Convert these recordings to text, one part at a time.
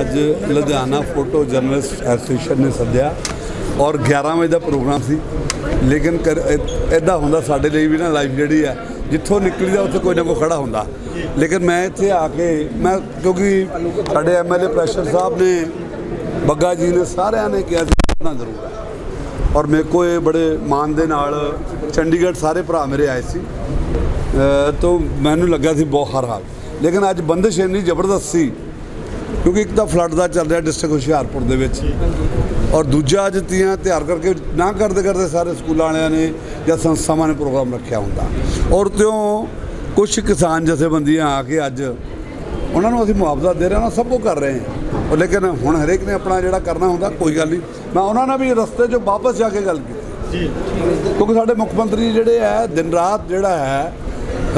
ਅੱਜ Ludhiana photo journalist association ਨੇ ਸੱਦਿਆ ਔਰ 11 ਵਜੇ ਦਾ ਪ੍ਰੋਗਰਾਮ ਸੀ। ਲੇਕਿਨ ਐਦਾਂ ਹੁੰਦਾ ਸਾਡੇ ਲਈ ਵੀ ਨਾ ਲਾਈਫ ਜਿਹੜੀ ਹੈ ਜਿੱਥੋਂ ਨਿਕਲੀਦਾ ਉੱਥੇ ਕੋਈ ਨਾ ਕੋਈ ਖੜਾ ਹੁੰਦਾ। ਲੇਕਿਨ ਮੈਂ ਇੱਥੇ ਆ ਕੇ ਮੈਂ ਕਿਉਂਕਿ ਸਾਡੇ ਐਮਐਲਏ ਪ੍ਰੈਸ਼ਰ ਸਾਹਿਬ ਨੇ ਬੱਗਾ ਜੀ ਨੇ ਸਾਰਿਆਂ ਨੇ ਕਿਹਾ ਸੀ ਪੜ੍ਹਨਾ ਜ਼ਰੂਰ ਹੈ। ਔਰ ਮੇਰੇ ਕੋ ਇਹ ਬੜੇ ਮਾਨ ਦੇ ਨਾਲ ਚੰਡੀਗੜ੍ਹ ਸਾਰੇ ਭਰਾ ਮੇਰੇ ਆਏ ਸੀ। ਤੋਂ ਮੈਨੂੰ ਲੱਗਾ ਸੀ ਬਹੁਤ ਹਰ ਹਾਲ। ਲੇਕਿਨ ਅੱਜ ਬੰਦਿਸ਼ ਇੰਨੀ ਜ਼ਬਰਦਸਤ ਸੀ ਕਿਉਂਕਿ ਇੱਕ ਤਾਂ ਫਲੱਡ ਦਾ ਚੱਲ ਰਿਹਾ ਡਿਸਟ੍ਰਿਕਟ ਹੁਸ਼ਿਆਰਪੁਰ ਦੇ ਵਿੱਚ। ਔਰ ਦੂਜਾ ਅੱਜ ਤੀਆਂ ਤਿਆਰ ਕਰਕੇ ਨਾ ਕਰਦੇ ਕਰਦੇ ਸਾਰੇ ਸਕੂਲਾਂ ਵਾਲਿਆਂ ਨੇ ਜਾਂ ਸੰਸਥਾਵਾਂ ਨੇ ਪ੍ਰੋਗਰਾਮ ਰੱਖਿਆ ਹੁੰਦਾ। ਔਰ ਤਿਉਂ ਕੁਝ ਕਿਸਾਨ ਜਥੇਬੰਦੀਆਂ ਆ ਕੇ ਅੱਜ ਉਹਨਾਂ ਨੂੰ ਅਸੀਂ ਮੁਆਵਜ਼ਾ ਦੇ ਰਹੇ ਹਾਂ ਸਭ ਕੁਝ ਕਰ ਰਹੇ ਹਾਂ। ਉਹ ਲੇਕਿਨ ਹੁਣ ਹਰੇਕ ਨੇ ਆਪਣਾ ਜਿਹੜਾ ਕਰਨਾ ਹੁੰਦਾ ਕੋਈ ਗੱਲ ਨਹੀਂ। ਮੈਂ ਉਹਨਾਂ ਨਾਲ ਵੀ ਰਸਤੇ 'ਚ ਵਾਪਸ ਜਾ ਕੇ ਗੱਲ ਕੀਤੀ। ਜੀ। ਕਿਉਂਕਿ ਸਾਡੇ ਮੁੱਖ ਮੰਤਰੀ ਜਿਹੜੇ ਹੈ ਦਿਨ ਰਾਤ ਜਿਹੜਾ ਹੈ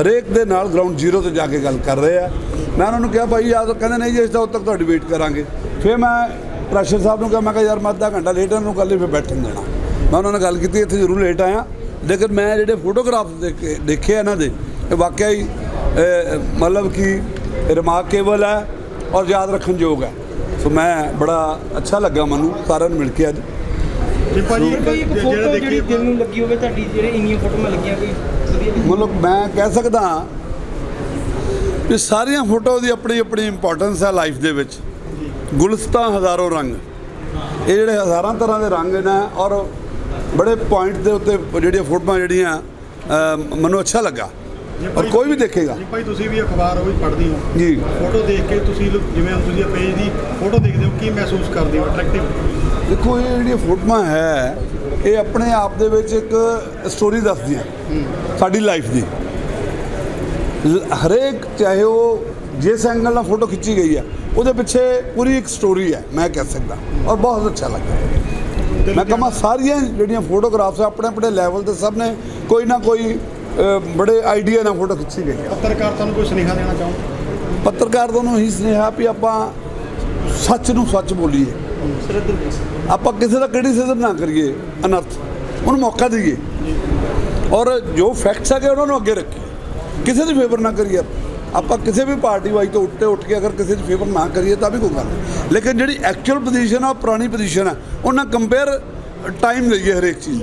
ਹਰੇਕ ਦੇ ਨਾਲ ਗਰਾਊਂਡ ਜ਼ੀਰੋ ਤੇ ਜਾ ਕੇ ਗੱਲ ਕਰ ਰਹੇ ਆ। ਮੈਂ ਉਹਨਾਂ ਨੂੰ ਕਿਹਾ ਭਾਈ ਆ ਤਾਂ ਕਹਿੰਦੇ ਨਹੀਂ ਜੀ ਅਸੀਂ ਤਾਂ ਉਦੋਂ ਤੱਕ ਤੁਹਾਡੀ ਵੇਟ ਕਰਾਂਗੇ। ਫਿਰ ਮੈਂ ਪ੍ਰੈਸ਼ਰ ਸਾਹਿਬ ਨੂੰ ਕਿਹਾ ਮੈਂ ਕਿਹਾ ਯਾਰ ਮੈਂ ਅੱਧਾ ਘੰਟਾ ਲੇਟ ਨੂੰ ਕੱਲ੍ਹ ਹੀ ਫਿਰ ਬੈਠਣ ਦੇਣਾ। ਮੈਂ ਉਹਨਾਂ ਨਾਲ ਗੱਲ ਕੀਤੀ ਇੱਥੇ ਜ਼ਰੂਰ ਲੇਟ ਆਇਆ। ਲੇਕਿਨ ਮੈਂ ਜਿਹੜੇ ਫੋਟੋਗ੍ਰਾਫਸ ਦੇਖੇ ਦੇਖੇ ਇਹਨਾਂ ਦੇ ਇਹ ਵਾਕਿਆ ਹੀ ਮਤਲਬ ਕਿ ਰਿਮਾਰਕੇਬਲ ਹੈ ਔਰ ਯਾਦ ਰੱਖਣ ਯੋਗ ਹੈ। ਸੋ ਮੈਂ ਬੜਾ ਅੱਛਾ ਲੱਗਾ ਮੈਨੂੰ ਸਾਰਿਆਂ ਨੂੰ ਮਿਲ ਕੇ ਅੱਜ। ਜੀ ਭਾਜੀ ਕੋਈ ਇੱਕ ਜਿਹੜਾ ਫੋਟੋ ਜਿਹੜੀ ਦੇਖੀਏ ਦਿਲ ਨੂੰ ਲੱਗੀ ਹੋਵੇ ਤੁਹਾਡੀ ਜਿਹੜੇ ਇੰਨੀਆਂ ਫੋਟੋਆਂ ਲੱਗੀਆਂ ਕੋਈ ਵਧੀਆ ਜਿਹੀ? ਮਤਲਬ ਮੈਂ ਕਹਿ ਸਕਦਾ ਹਾਂ ਵੀ ਸਾਰੀਆਂ ਫੋਟੋ ਦੀ ਆਪਣੀ ਆਪਣੀ ਇੰਪੋਰਟੈਂਸ ਹੈ ਲਾਈਫ ਦੇ ਵਿੱਚ। ਗੁਲਸਤਾਂ ਹਜ਼ਾਰੋਂ ਰੰਗ। ਇਹ ਜਿਹੜੇ ਹਜ਼ਾਰਾਂ ਤਰ੍ਹਾਂ ਦੇ ਰੰਗ ਨੇ ਔਰ ਬੜੇ ਪੁਆਇੰਟ ਦੇ ਉੱਤੇ ਜਿਹੜੀਆਂ ਫੋਟੋਆਂ ਜਿਹੜੀਆਂ ਮੈਨੂੰ ਅੱਛਾ ਲੱਗਾ। ਔਰ ਕੋਈ ਵੀ ਦੇਖੇਗਾ। ਜੀ ਭਾਈ ਤੁਸੀਂ ਵੀ ਅਖਬਾਰ ਉਹ ਵੀ ਪੜ੍ਹਦੇ ਹੋ। ਜੀ। ਫੋਟੋ ਦੇਖ ਕੇ ਤੁਸੀਂ ਜਿਵੇਂ ਤੁਸੀਂ ਪੇਜ ਦੀ ਫੋਟੋ ਦੇਖਦੇ ਹੋ ਕੀ ਮਹਿਸੂਸ ਕਰਦੇ ਹੋ? ਅਟਰੈਕਟਿਵ ਦੇਖੋ ਇਹ ਜਿਹੜੀਆਂ ਫੋਟੋਆਂ ਹੈ ਇਹ ਆਪਣੇ ਆਪ ਦੇ ਵਿੱਚ ਇੱਕ ਸਟੋਰੀ ਦੱਸਦੀਆਂ। ਸਾਡੀ ਲਾਈਫ ਦੀ। ਹਰੇਕ ਚਾਹੇ ਉਹ ਜਿਸ ਐਂਗਲ ਨਾਲ ਫੋਟੋ ਖਿੱਚੀ ਗਈ ਹੈ ਉਹਦੇ ਪਿੱਛੇ ਪੂਰੀ ਇੱਕ ਸਟੋਰੀ ਹੈ ਮੈਂ ਕਹਿ ਸਕਦਾ। ਔਰ ਬਹੁਤ ਅੱਛਾ ਲੱਗਾ ਮੈਂ ਕਹਾਂ ਸਾਰੀਆਂ ਜਿਹੜੀਆਂ ਫੋਟੋਗ੍ਰਾਫਸ ਆਪਣੇ ਆਪਣੇ ਲੈਵਲ ਤੇ ਸਭ ਨੇ ਕੋਈ ਨਾ ਕੋਈ ਬੜੇ ਆਈਡੀਆ ਨਾਲ ਫੋਟੋ ਖਿੱਚੀ ਗਈ ਹੈ। ਪੱਤਰਕਾਰ ਤੁਹਾਨੂੰ ਕੋਈ ਸੁਨੇਹਾ ਦੇਣਾ ਚਾਹੋ ਪੱਤਰਕਾਰ ਤੋਂ ਨੂੰ ਇਹੀ ਸੁਨੇਹਾ ਵੀ ਆਪਾਂ ਸੱਚ ਨੂੰ ਸੱਚ ਬੋਲੀਏ। ਆਪਾਂ ਕਿਸੇ ਦਾ ਕ੍ਰਿਟਿਸਿਜ਼ਮ ਨਾ ਕਰੀਏ ਅਨਰਥ। ਉਹਨੂੰ ਮੌਕਾ ਦਈਏ। ਔਰ ਜੋ ਫੈਕਟਸ ਹੈਗੇ ਉਹਨਾਂ ਨੂੰ ਅੱਗੇ ਰੱਖੀਏ। ਕਿਸੇ ਦੀ ਫੇਵਰ ਨਾ ਕਰੀਏ। ਆਪਾਂ ਕਿਸੇ ਵੀ ਪਾਰਟੀ ਵਾਈ ਤੋਂ ਉੱਤੇ ਉੱਠ ਕੇ ਅਗਰ ਕਿਸੇ ਦੀ ਫੇਵਰ ਨਾ ਕਰੀਏ ਤਾਂ ਵੀ ਕੋਈ ਗੱਲ ਨਹੀਂ। ਲੇਕਿਨ ਜਿਹੜੀ ਐਕਚੁਅਲ ਪੋਜੀਸ਼ਨ ਆ, ਉਹ ਪੁਰਾਣੀ ਪੋਜੀਸ਼ਨ ਆ। ਉਹਨਾਂ ਕੰਪੇਅਰ ਟਾਈਮ ਲਈਏ ਹਰੇਕ ਚੀਜ਼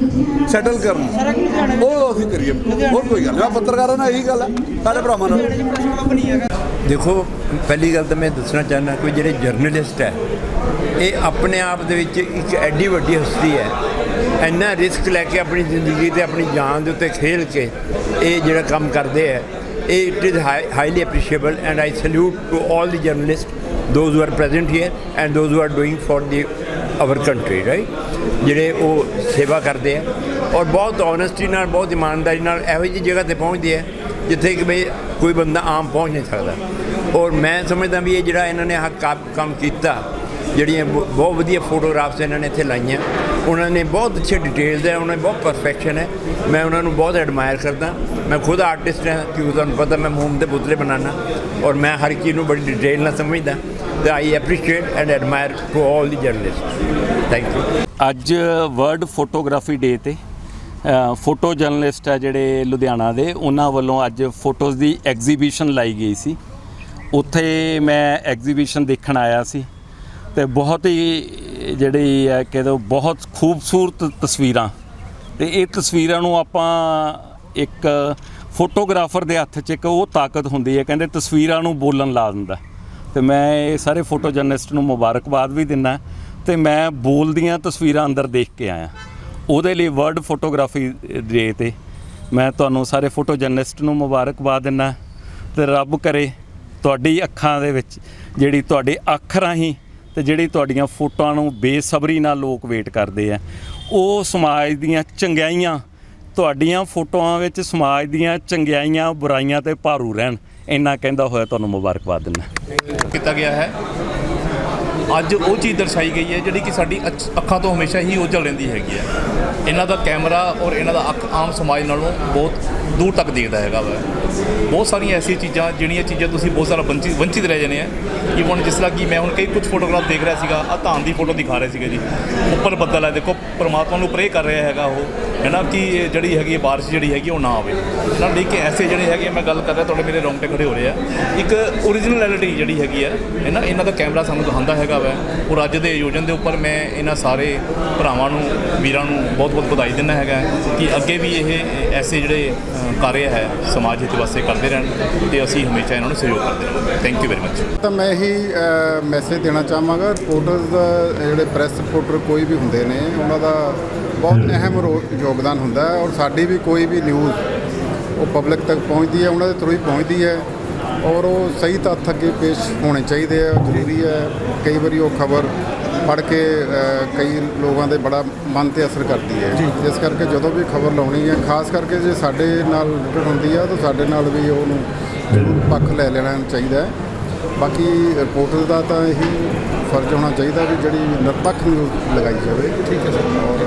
ਸੈਟਲ ਕਰਨ ਉਹ ਅਸੀਂ ਕਰੀਏ। ਹੋਰ ਕੋਈ ਗੱਲ ਨਹੀਂ। ਪੱਤਰਕਾਰਾਂ ਨਾਲ ਇਹੀ ਗੱਲ ਹੈ ਸਾਰੇ ਭਰਾਵਾਂ ਨਾਲ। ਦੇਖੋ, ਪਹਿਲੀ ਗੱਲ ਤਾਂ ਮੈਂ ਦੱਸਣਾ ਚਾਹੁੰਦਾ ਕੋਈ ਜਿਹੜੇ ਜਰਨਲਿਸਟ ਹੈ, ਇਹ ਆਪਣੇ ਆਪ ਦੇ ਵਿੱਚ ਇੱਕ ਐਡੀ ਵੱਡੀ ਹਸਤੀ ਹੈ ਇੰਨਾ ਰਿਸਕ ਲੈ ਕੇ ਆਪਣੀ ਜ਼ਿੰਦਗੀ ਤੇ ਆਪਣੀ ਜਾਨ ਦੇ ਉੱਤੇ ਖੇਲ ਕੇ ਇਹ ਜਿਹੜਾ ਕੰਮ ਕਰਦੇ ਹੈ ਇਹ it is highly appreciable and I salute to all the journalist those who are present here and those who are doing for the our country right ਜਿਹੜੇ ਉਹ ਸੇਵਾ ਕਰਦੇ ਆ ਔਰ ਬਹੁਤ ਓਨੈਸਟੀ ਨਾਲ, ਬਹੁਤ ਇਮਾਨਦਾਰੀ ਨਾਲ ਇਹੋ ਜਿਹੀ ਜਗ੍ਹਾ ਤੇ ਪਹੁੰਚਦੇ ਆ ਜਿੱਥੇ ਕਿ ਬਈ ਕੋਈ ਬੰਦਾ ਆਮ ਪਹੁੰਚ ਨਹੀਂ ਸਕਦਾ। ਔਰ ਮੈਂ ਸਮਝਦਾ ਵੀ ਇਹ ਜਿਹੜਾ ਇਹਨਾਂ ਨੇ ਆਹ ਕੰਮ ਕੰਮ ਕੀਤਾ, ਜਿਹੜੀਆਂ ਬ- ਬਹੁਤ ਵਧੀਆ ਫੋਟੋਗ੍ਰਾਫਸ ਇਹਨਾਂ ਨੇ ਇੱਥੇ ਲਾਈਆਂ। ਉਹਨਾਂ ਨੇ ਬਹੁਤ ਅੱਛੇ ਡਿਟੇਲਸ ਹੈ, ਉਹਨਾਂ ਦੀ ਬਹੁਤ ਪਰਫੈਕਸ਼ਨ ਹੈ। ਮੈਂ ਉਹਨਾਂ ਨੂੰ ਬਹੁਤ ਐਡਮਾਇਰ ਕਰਦਾ। ਮੈਂ ਖੁਦ ਆਰਟਿਸਟ ਹਾਂ, ਕਿਉਂਕਿ ਤੁਹਾਨੂੰ ਪਤਾ ਮੈਂ ਮੂਮ ਦੇ ਪੁਤਲੇ ਬਣਾਉਣਾ ਔਰ ਮੈਂ ਹਰ ਚੀਜ਼ ਨੂੰ ਬੜੀ ਡਿਟੇਲ ਨਾਲ ਸਮਝਦਾ। ਤੇ I appreciate and admire to all the journalist thank you ਅੱਜ ਵਰਲਡ ਫੋਟੋਗ੍ਰਾਫੀ ਡੇ ਤੇ ਫੋਟੋ ਜਰਨਲਿਸਟ ਆ ਜਿਹੜੇ ਲੁਧਿਆਣਾ ਦੇ, ਉਹਨਾਂ ਵੱਲੋਂ ਅੱਜ ਫੋਟੋਜ਼ ਦੀ ਐਗਜ਼ੀਬਿਸ਼ਨ ਲਾਈ ਗਈ ਸੀ। ਉੱਥੇ ਮੈਂ ਐਗਜ਼ੀਬਿਸ਼ਨ ਦੇਖਣ ਆਇਆ ਸੀ। ਤੇ ਬਹੁਤ ਹੀ ਜਿਹੜੀ ਹੈ ਕਿ ਦੋ ਬਹੁਤ ਖੂਬਸੂਰਤ ਤਸਵੀਰਾਂ। ਤੇ ਇਹ ਤਸਵੀਰਾਂ ਨੂੰ ਆਪਾਂ ਇੱਕ ਫੋਟੋਗ੍ਰਾਫਰ ਦੇ ਹੱਥ 'ਚ ਇੱਕ ਉਹ ਤਾਕਤ ਹੁੰਦੀ ਹੈ, ਕਹਿੰਦੇ ਤਸਵੀਰਾਂ ਨੂੰ ਬੋਲਣ ਲਾ ਦਿੰਦਾ। ਤੇ ਮੈਂ ਇਹ ਸਾਰੇ ਫੋਟੋ ਜਰਨਲਿਸਟ ਨੂੰ ਮੁਬਾਰਕਬਾਦ ਵੀ ਦਿੰਦਾ, ਤੇ ਮੈਂ ਬੋਲਦੀਆਂ ਤਸਵੀਰਾਂ ਅੰਦਰ ਦੇਖ ਕੇ ਆਇਆ। ਉਹਦੇ ਲਈ ਵਰਡ ਫੋਟੋਗ੍ਰਾਫੀ ਡੇ ਤੇ ਮੈਂ ਤੁਹਾਨੂੰ ਸਾਰੇ ਫੋਟੋ ਜਰਨਲਿਸਟ ਨੂੰ ਮੁਬਾਰਕਬਾਦ ਦਿੰਦਾ, ਤੇ ਰੱਬ ਕਰੇ ਤੁਹਾਡੀ ਅੱਖਾਂ ਦੇ ਵਿੱਚ ਜਿਹੜੀ ਤੁਹਾਡੇ ਅੱਖ ਰਾਹੀਂ ਤੇ ਜਿਹੜੀ ਤੁਹਾਡੀਆਂ ਫੋਟੋਆਂ ਨੂੰ ਬੇਸਬਰੀ ਨਾਲ ਲੋਕ ਵੇਟ ਕਰਦੇ ਆ, ਉਹ ਸਮਾਜ ਦੀਆਂ ਚੰਗਿਆਈਆਂ, ਤੁਹਾਡੀਆਂ ਫੋਟੋਆਂ ਵਿੱਚ ਸਮਾਜ ਦੀਆਂ ਚੰਗਿਆਈਆਂ, ਬੁਰਾਈਆਂ ਤੇ ਭਾਰੂ ਰਹਿਣ, ਇੰਨਾ ਕਹਿੰਦਾ ਹੋਇਆ, ਤੁਹਾਨੂੰ ਮੁਬਾਰਕਬਾਦ ਦਿੰਦਾ। ਕੀਤਾ ਗਿਆ ਹੈ। ਅੱਜ ਉਹ ਚੀਜ਼ ਦਰਸਾਈ ਗਈ ਹੈ ਜਿਹੜੀ ਕਿ ਸਾਡੀ ਅੱਖਾਂ ਤੋਂ ਹਮੇਸ਼ਾ ਹੀ ਉਜਲ ਰਹਿੰਦੀ ਹੈਗੀ ਹੈ। ਇਹਨਾਂ ਦਾ ਕੈਮਰਾ ਔਰ ਇਹਨਾਂ ਦਾ ਅੱਖ ਆਮ ਸਮਾਜ ਨਾਲੋਂ ਬਹੁਤ ਦੂਰ ਤੱਕ ਦੇਖਦਾ ਹੈਗਾ ਵਾ। ਬਹੁਤ ਸਾਰੀਆਂ ਐਸੀਆਂ ਚੀਜ਼ਾਂ ਜਿਹੜੀਆਂ ਚੀਜ਼ਾਂ ਤੁਸੀਂ ਬਹੁਤ ਸਾਰਾ ਵੰਚਿਤ ਵੰਚਿਤ ਰਹਿ ਜਾਂਦੇ ਆ। ਇਵਨ ਜਿਸ ਤਰ੍ਹਾਂ ਕਿ ਮੈਂ ਹੁਣ ਕਈ ਕੁਝ ਫੋਟੋਗ੍ਰਾਫ ਦੇਖ ਰਿਹਾ ਸੀਗਾ ਆ ਧਾਨ ਦੀ ਫੋਟੋ ਦਿਖਾ ਰਹੇ ਸੀਗੇ ਜੀ। ਉੱਪਰ ਬੱਦਲ ਹੈ ਦੇਖੋ, ਪ੍ਰਮਾਤਮਾ ਨੂੰ ਪ੍ਰੇ ਕਰ ਰਿਹਾ ਹੈਗਾ ਉਹ, ਹੈ ਨਾ, ਕਿ ਜਿਹੜੀ ਹੈਗੀ ਹੈ ਬਾਰਿਸ਼ ਜਿਹੜੀ ਹੈਗੀ ਉਹ ਨਾ ਆਵੇ। ਨਾ ਦੇਖ ਕੇ ਐਸੇ ਜਿਹੜੇ ਹੈਗੇ ਮੈਂ ਗੱਲ ਕਰ ਰਿਹਾ, ਤੁਹਾਡੇ ਮੇਰੇ ਰੌਂਗਟੇ ਖੜੇ ਹੋ ਰਹੇ ਆ। ਇੱਕ ਓਰੀਜਨੈਲਿਟੀ ਜਿਹੜੀ ਹੈਗੀ ਹੈ ਹੈ ਨਾ, ਇਹਨਾਂ ਦਾ ਕੈਮਰਾ ਸਾਨੂੰ ਦਿਖਾਉਂਦਾ ਹੈਗਾ ਵਾ। ਔਰ ਅੱਜ ਦੇ ਆਯੋਜਨ ਦੇ ਉੱਪਰ ਮੈਂ ਇਹਨਾਂ ਸਾਰੇ ਭਰਾਵਾਂ ਨੂੰ ਵੀਰਾਂ ਨੂੰ ਬਹੁਤ ਬਹੁਤ ਵਧਾਈ ਦਿੰਦਾ ਹੈਗਾ ਕਿ ਅੱਗੇ ਵੀ ਇਹ ਐਸੇ ਜਿਹੜੇ ਕਾਰਜ ਹੈ ਸਮਾਜ ਹਿੱਤ ਵਾਸਤੇ ਕਰਦੇ ਰਹਿਣ ਤੇ ਅਸੀਂ ਹਮੇਸ਼ਾ ਇਹਨਾਂ ਨੂੰ ਸਹਿਯੋਗ ਕਰਦੇ ਰਹਾਂਗੇ। ਥੈਂਕ ਯੂ ਵੈਰੀ ਮਚ ਤਾਂ ਮੈਂ ਇਹੀ ਮੈਸੇਜ ਦੇਣਾ ਚਾਹਾਂਗਾ ਰਿਪੋਰਟਰਸ ਦਾ ਜਿਹੜੇ ਪ੍ਰੈਸ ਰਿਪੋਰਟਰ ਕੋਈ ਵੀ ਹੁੰਦੇ ਨੇ ਉਹਨਾਂ ਦਾ ਬਹੁਤ ਅਹਿਮ ਯੋਗਦਾਨ ਹੁੰਦਾ ਹੈ ਔਰ ਸਾਡੀ ਵੀ ਕੋਈ ਵੀ ਨਿਊਜ਼ ਉਹ ਪਬਲਿਕ ਤੱਕ ਪਹੁੰਚਦੀ ਹੈ ਉਹਨਾਂ ਦੇ ਥਰੂ ਹੀ ਪਹੁੰਚਦੀ ਹੈ। ਔਰ ਉਹ ਸਹੀ ਤੱਥ ਅੱਗੇ ਪੇਸ਼ ਹੋਣੇ ਚਾਹੀਦੇ ਆ ਜ਼ਰੂਰੀ ਹੈ ਕਈ ਵਾਰੀ ਉਹ ਖਬਰ ਪੜ੍ਹ ਕੇ ਕਈ ਲੋਕਾਂ ਦੇ ਬੜਾ ਮਨ ਤੇ ਅਸਰ ਕਰਦੀ ਹੈ। ਇਸ ਕਰਕੇ ਜਦੋਂ ਵੀ ਖਬਰ ਲਾਉਣੀ ਹੈ ਖਾਸ ਕਰਕੇ ਜੇ ਸਾਡੇ ਨਾਲ ਰਿਲੇਟਡ ਹੁੰਦੀ ਆ ਤਾਂ ਸਾਡੇ ਨਾਲ ਵੀ ਉਹਨੂੰ ਜ਼ਰੂਰ ਪੱਖ ਲੈ ਲੈਣਾ ਚਾਹੀਦਾ ਹੈ। ਬਾਕੀ ਰਿਪੋਰਟਰ ਦਾ ਤਾਂ ਇਹੀ ਫਰਜ਼ ਹੋਣਾ ਚਾਹੀਦਾ ਵੀ ਜਿਹੜੀ ਨਿਰਪੱਖ ਨਿਊਜ਼ ਲਗਾਈ ਜਾਵੇ। ਠੀਕ ਹੈ ਸਰ। ਔਰ